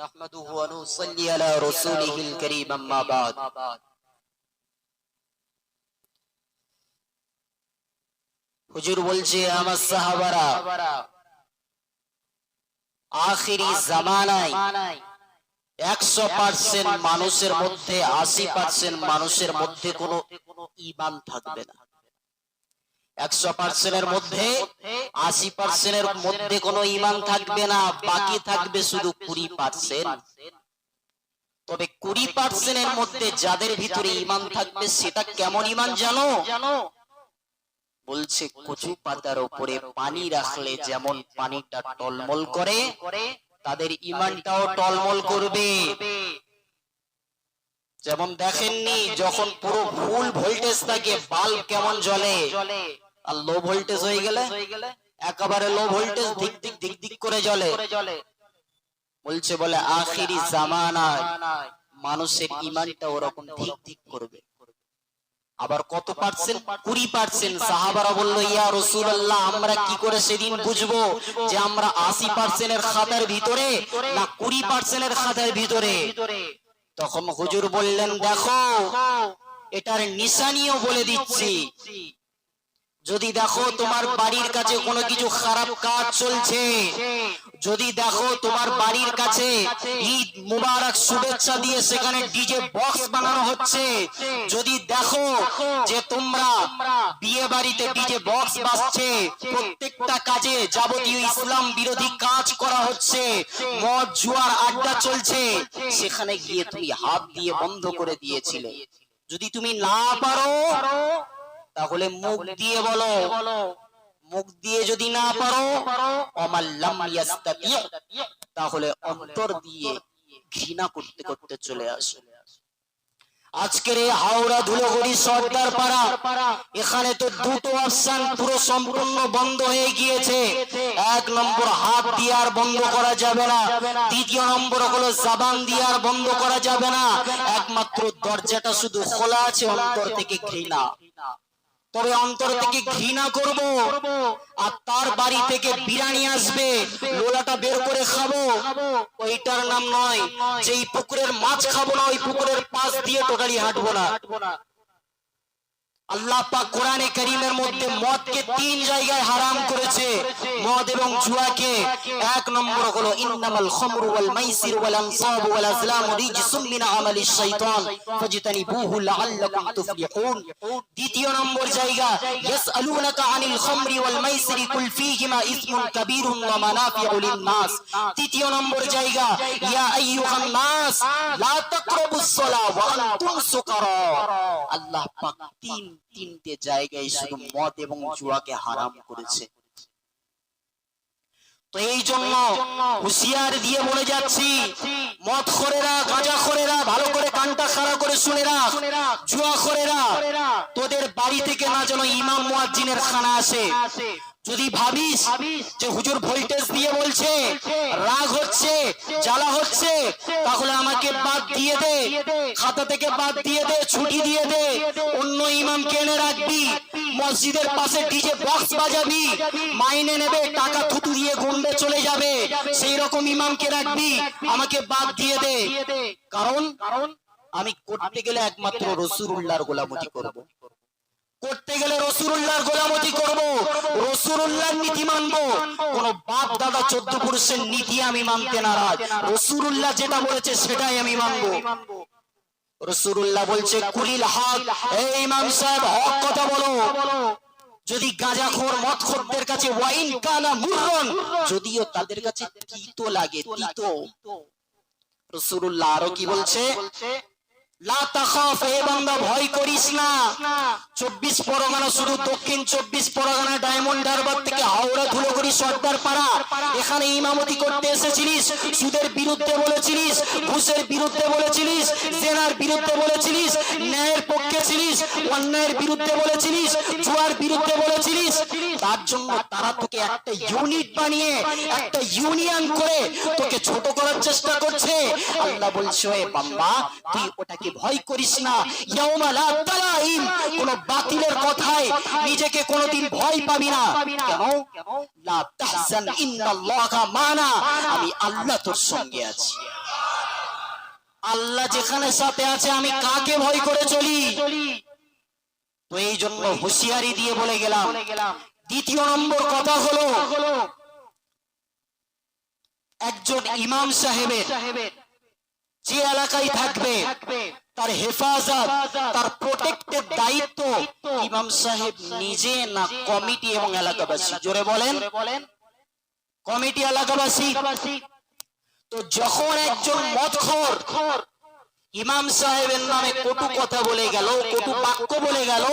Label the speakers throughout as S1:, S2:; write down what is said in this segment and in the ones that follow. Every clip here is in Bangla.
S1: نحمده ونصلي على رسوله الكريم أما بعد হুজুর বলছে আমার সাহাবারা আখিরি জামানায় একশো পার্সেন্ট মানুষের মধ্যে আশি পার্সেন্ট মানুষের মধ্যে কোনো ইমান থাকবে না একশো পার্সেন্টের মধ্যে আশি পার্সেন্টের মধ্যে কোনো ইমান থাকবে না, বাকি থাকবে শুধু কুড়ি পার্সেন্ট। তবে কুড়ি পার্সেন্টের মধ্যে যাদের ভিতরে ইমান থাকবে, সেটা কেমন ইমান জানো? বলছে কচু পাতার উপরে পানি রাখলে যেমন পানিটা টলমল করে, তাদের ইমানটাও টলমল করবে। যেমন দেখেননি যখন পুরো ফুল ভোল্টেজ থাকে বাল্ব কেমন জ্বলে? আর লো ভোল্টেজ হয়ে গেলে? একেবারে লো ভোল্টেজ দিক দিক দিক দিক করে জ্বলে। বলছে বলে, আখিরি জামানায় মানুষের ইমানটা ওরকম ধিক ধিক করবে। আবার কত পার্সেন্ট কুড়ি পার্সেন্ট সাহাবারা বলল, ইয়া রসুল্লাহ আমরা কি করে সেদিন বুঝব যে আমরা আশি পার্সেন্টের খাতার ভিতরে না কুড়ি পার্সেন্টের খাতার ভিতরে? তখন হুজুর বললেন দেখো এটার নিশানিও বলে দিচ্ছি। যদি দেখো তোমার বাড়ির কাছে কোনো কিছু খারাপ কাজ চলছে যদি দেখো তোমার বাড়ির কাছে ঈদ মুবারক শুভেচ্ছা দিয়ে সেখানে ডিজে বক্স বানানো হচ্ছে যদি দেখো যে তোমরা বিয়ে বাড়িতে ডিজে বক্স বাজছে প্রত্যেকটা কাজে যাবতীয় ইসলাম বিরোধী কাজ করা হচ্ছে মদ জুয়ার আড্ডা চলছে সেখানে গিয়ে তুমি হাত দিয়ে বন্ধ করে দিয়েছিলে। যদি তুমি না পারো তাহলে মুখ দিয়ে বলো। মুখ দিয়ে যদি না পারো অমাল্লাম ইয়াস্তাতি তাহলে অন্তর দিয়ে ঘৃণা করতে করতে চলে আসো। আজকের এই হাওড়া ধুলোগড়ি সর্দার পাড়া এখানে তো দুটো অপশন পুরো সম্পূর্ণ বন্ধ হয়ে গিয়েছে। এক নম্বর হাত দিয়ে আর বন্ধ করা যাবে না। দ্বিতীয় নম্বর হলো জাবান দিয়ে আর বন্ধ করা যাবে না। একমাত্র দরজাটা শুধু খোলা আছে অন্তর থেকে ঘৃণা। তবে অন্তর থেকে ঘৃণা করব আর তার বাড়ি থেকে বিরিয়ানি আসবে, লোলাটা বের করে খাব। ওইটার নাম নয়, যেই পুকুরের মাছ খাব না, ওই পুকুরের পাশ দিয়ে টোটালি হাঁটবো না। আল্লাহ পাক কোরআনে করিমের মধ্যে মদকে তিন জায়গায় হারাম করেছে। মদ এবং জুয়াকে এক নম্বর হলো ইন্নামাল খামরু ওয়াল মাইসির ওয়াল আনসাব ওয়াল আজলাম রিজসুম মিন আমালিশ শাইতান। ফাজতানিবুহু লাআল্লাকুম তুফলিহুন। দ্বিতীয় নম্বর জায়গা, ইয়াসআলুনাকা আনিল খামরি ওয়াল মাইসিরি কুল ফীহিমা ইসমুন কাবীরুন ওয়া মানাফিউ লিন-নাস। তৃতীয় নম্বর জায়গা, ইয়া আইয়ুহান নাস, লা তাকরাবুস সালাহ ওয়া আনতুম সুকারা। আল্লাহ পাক তিন তিনটে জায়গায় শুধু মদ এবং জুয়াকে হারাম করেছে। তো এই জন্য হুঁশিয়ার দিয়ে বলে যাচ্ছি, মদ খোরেরা, গাঁজা খোরেরা, ভালো করে কানটা খাড়া করে শুনে রাখ। জুয়া খোরেরা, তোদের বাড়ি থেকে না যেন ইমাম মুয়াজ্জিনের খানা আসে। যদি ভাবিস যে হুজুর ভোল্টেজ দিয়ে বলছে, রাগ হচ্ছে, জ্বালা হচ্ছে, তাহলে আমাকে বাদ দিয়ে দে, খাতা থেকে বাদ দিয়ে দে, ছুটি দিয়ে দে, অন্য ইমাম কেনে রাখবি। মসজিদের পাশে ডিজে বক্স বাজাবি। মাইনে নেবে, টাকা থুতু দিয়ে গুন্ডে চলে যাবে। সেই রকম ইমামকে রাখবি, আমাকে বাদ দিয়ে দে। কারণ আমি করতে গেলে একমাত্র রসুরুল্লাহর গোলামতি করব। করতে গেলে রসুরুল্লাহর গোলামতি করব। রসুরুল্লাহর নীতি মানবো। কোন বাপ দাদা চোদ্দ পুরুষের নীতি আমি মানতে নারাজ। রসুরুল্লাহ যেটা বলেছে সেটাই আমি মানবো। রসুরুল্লাহ বলছে, কুলিল হক এই ইমাম সাহেব, হক কথা বলো। যদি গাঁজাখোর, মদখোরদের কাছে ওয়াইন কানা মুররন, যদিও তাদের কাছে তিতো লাগে, তিতো। রসুরুল্লাহ আরও কি বলছে? এখানে ইমামতি করতে এসেছিলিস, সুদের বিরুদ্ধে বলেছিলিস বিরুদ্ধে বলেছিলিস বিরুদ্ধে বলেছিলিস, ন্যায়ের পক্ষে ছিলিস, অন্যায়ের বিরুদ্ধে বলেছিলিস, জুয়ার বিরুদ্ধে বলেছিলিস জন্য তারা তোকে একটা ইউনিট বানিয়ে, একটা ইউনিয়ন করে তোকে ছোট করার চেষ্টা করছে। আল্লাহ বলছে "ওয়ে বাম্বা তুই ওটাকে ভয় করিস না। ইয়াউমা লা তালাইম কোন বাতিলের কথায় নিজেকে কোনোদিন ভয় পাবি না। কেন? লা তাহজান ইন্নাল্লাহা মানা, আমি আল্লাহ তোর সঙ্গে আছি। আল্লাহ যেখানে সাথে আছে, আমি কাকে ভয় করে চলি? তো এই জন্য হুঁশিয়ারি দিয়ে বলে গেলাম দ্বিতীয় নম্বর কথা হলো, একজন ইমাম সাহেবের যে এলাকায় থাকবে, তার হেফাজত, তার প্রোটেক্টের দায়িত্ব ইমাম সাহেব নিজে না কমিটি এবং এলাকাবাসী? জোরে বলেন। কমিটি, এলাকাবাসী? তো যখন একজন মদখোর ইমাম সাহেবের নামে কটু কথা বলে গেল, কটু বাক্য বলে গেল।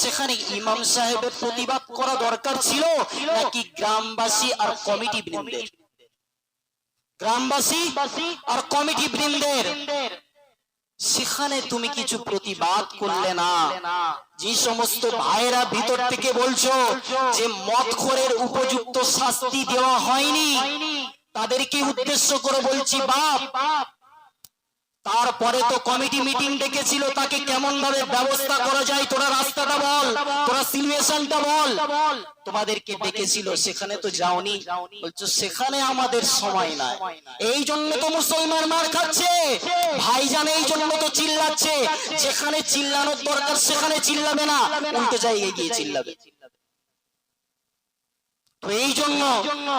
S1: সেখানে ইমাম সাহেবের প্রতিবাদ করা দরকার ছিল, নাকি গ্রামবাসী আর কমিটি বৃন্দের? গ্রামবাসী আর কমিটি বৃন্দের। সেখানে তুমি কিছু প্রতিবাদ করলে না। যে সমস্ত ভাইরা ভিতর থেকে বলছো যে মদখোরের উপযুক্ত শাস্তি দেওয়া হয়নি, তাদেরকে উদ্দেশ্য করে বলছি, বাপ তারপরে তো কমিটি মিটিং ডেকেছিল, তাকে কেমন ভাবে ব্যবস্থা করা যায়? তোরা রাস্তাটা বল, তোরা সিচুয়েশনটা বল। তোমাদেরকে ডেকেছিল, সেখানে তো যাওনি। বলছো, সেখানে আমাদের সময় নাই। এই জন্য তো মুসলমান মার খাচ্ছে। ভাইজান এই জন্য তো চিল্লাচ্ছে। যেখানে চিল্লানোর দরকার, সেখানে চিল্লাবে না। উল্টো জায়গায় গিয়ে চিল্লাবে।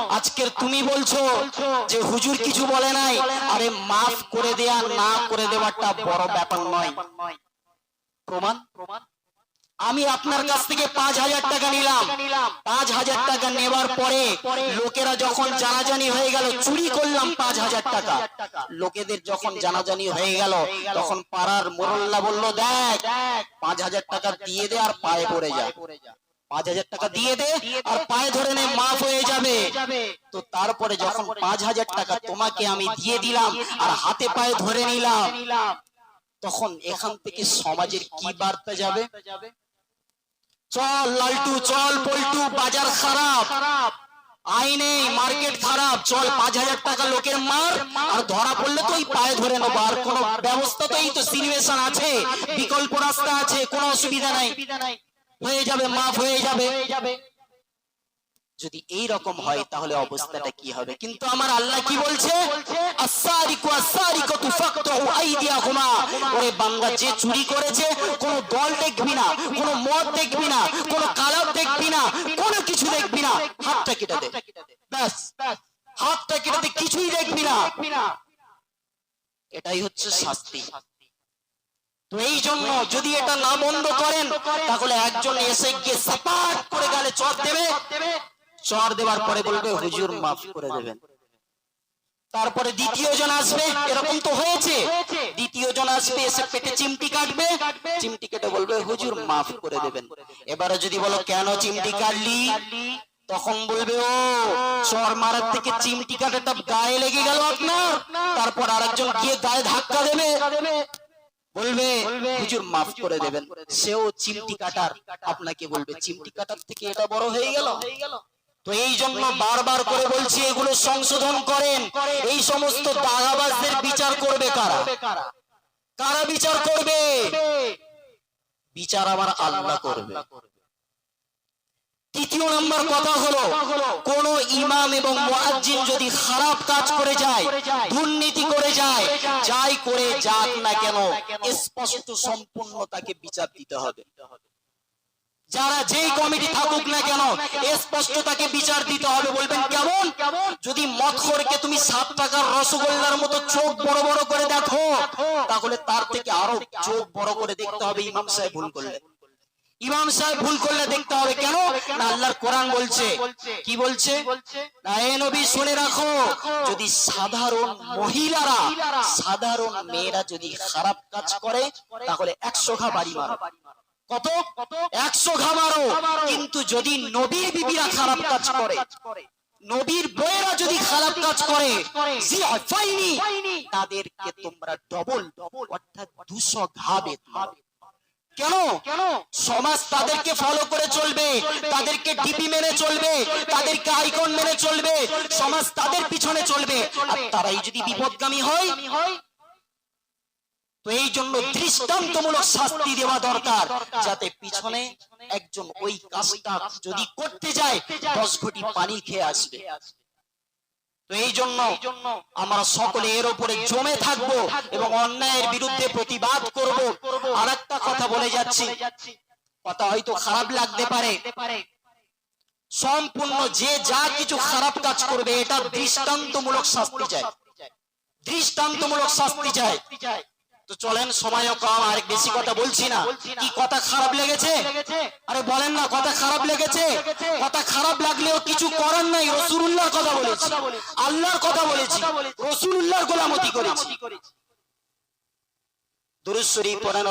S1: আজকের তুমি বলছো যে হুজুর কিছু বলে নাই। আরে মাফ করে দেয়া না করে দেওয়াটা বড় ব্যাপার নয়। প্রমাণ? আমি আপনার কাছ থেকে পাঁচ হাজার টাকা নিলাম। পাঁচ হাজার টাকা নেবার পরে লোকেরা যখন জানাজানি হয়ে গেল, চুরি করলাম পাঁচ হাজার টাকা। লোকেদের যখন জানাজানি হয়ে গেল, তখন পাড়ার মোরল্লা বলল, দেখ, পাঁচ হাজার টাকা দিয়ে দে আর পায়ে পড়ে যা। পাঁচ হাজার টাকা দিয়ে দে আর পায়ে ধরে নে মাফ হয়ে যাবে। তো তারপরে যখন পাঁচ হাজার টাকা তোমাকে আমি দিয়ে দিলাম আর হাতে পায়ে ধরে নিলাম তখন এখান থেকে সমাজের কি বার্তা যাবে? চল লালটু চল পল্টু বাজার খারাপ। আইনে মার্কেট খারাপ। চল পাঁচ হাজার টাকা লোকের মার আর ধরা পড়লে তো ওই পায়ে ধরে নেব আর কোন ব্যবস্থা তো এই তো সিচুয়েশন আছে বিকল্প রাস্তা আছে কোনো অসুবিধা নাই। হয়ে যাবে, মাফ হয়ে যাবে। যদি এই রকম হয়, তাহলে অবস্থাটা কি হবে? কিন্তু আমার আল্লাহ কি বলছে? ওরে বান্দা, যে চুরি করেছে, কোন দল দেখবি না, কোন মদ দেখবি না, কোন কালার দেখবি না, কোন কিছু দেখবি না। হাতটা কেটে দে। ব্যাস। হাতটা কেটে কিছুই দেখবি না। এটাই হচ্ছে শাস্তি। তো এই জন্য যদি এটা না বন্ধ করেন, তাহলে একজন এসে গিয়ে সাপাট করে গেলে চর দেবে। চর দেওয়ার পরে বলবে, হুজুর মাফ করে দেবেন। তারপরে দ্বিতীয় জন আসবে, এরকম তো হয়েছে। দ্বিতীয় জন আসবে, এসে পেটে চিমটি কাটবে। চিমটি কেটে বলবে, হুজুর মাফ করে দেবেন। এবারে যদি বলো, কেন চিমটি কাটলি? তখন বলবে, ও, চর মারার থেকে চিমটি কাটাটা গায়ে লেগে গেল আপনার। তারপর আরেকজন গিয়ে গায়ে ধাক্কা দেবে। বলবে হুজুর মাফ করে দেবেন। সেও চিমটি কাটার আপনাকে বলবে চিমটি কাটার থেকে এটা বড় হয়ে গেল? তো এই জন্য বারবার করে বলছি এগুলো সংশোধন করেন। এই সমস্ত দাগাবাজদের বিচার করবে কারা? কারা? বিচার করবে? বিচার আমার আল্লাহ করবে। তৃতীয় কথা হলো, কোন ইমাম এবং মুয়াজ্জিন যদি খারাপ কাজ করে যায়, দুর্নীতি করে যায়, যাই করে যাক না কেন, স্পষ্ট সম্পূর্ণ তাকে বিচার দিতে হবে। যারা যেই কমিটি থাকুক না কেন, স্পষ্ট তাকে বিচার দিতে হবে। বলবেন, কেমন? যদি মদখোরকে তুমি সাত টাকার রসগোল্লার মতো চোখ বড় বড় করে দেখো, তাহলে তার থেকে আরও চোখ বড় করে দেখতে হবে ইমাম সাহেব ভুল করলে ইমাম সাহেব ভুল করলে দেখতে হবে কেন? না আল্লাহর কোরআন বলছে। কি বলছে? নবী, শুনে রাখো, যদি সাধারণ মহিলারা, সাধারণ মেয়েরা যদি খারাপ কাজ করে, তাহলে একশো ঘা বাড়ি মারো। কত? একশো ঘা মারো। কিন্তু যদি নবীর বিবিরা খারাপ কাজ করে, নবীর বইয়েরা যদি খারাপ কাজ করে তাদেরকে তোমরা ডবল ডবল অর্থাৎ দুশো ঘা বেতন সমাজ তাদেরকে ফলো করে চলবে, তাদেরকে ডিপি মেনে চলবে, তাদেরকে আইকন মেনে চলবে, সমাজ তাদের পিছনে চলবে। আর তারাই যদি বিপদগামী হয়, তো এই জন্য দৃষ্টান্তমূলক শাস্তি দেওয়া দরকার, যাতে পিছনে একজন ওই কাজটা যদি করতে যায়, দশ ঘটি পানি খেয়ে আসবে। এই জন্য আমরা সকলে এর উপরে জমে থাকব এবং অন্যায়ের বিরুদ্ধে প্রতিবাদ করব। আর একটা কথা বলে যাচ্ছি। কথা হয়তো খারাপ লাগতে পারে। সম্পূর্ণ যে যা কিছু খারাপ কাজ করবে, এটা দৃষ্টান্তমূলক শাস্তি চায় দৃষ্টান্তমূলক শাস্তি চাই। তো চলেন, সময়ও কম, আর বেশি কথা বলছি না। কি কথা খারাপ লেগেছে? আরে বলেন না, কথা খারাপ লেগেছে। কথা খারাপ লাগলেও কিছু করার নাই রসুল্লাহর কথা বলেছি। আল্লাহর কথা বলেছি রসুল্লাহর গোলামতি করেছি। দুরুশ্বরী পড়েন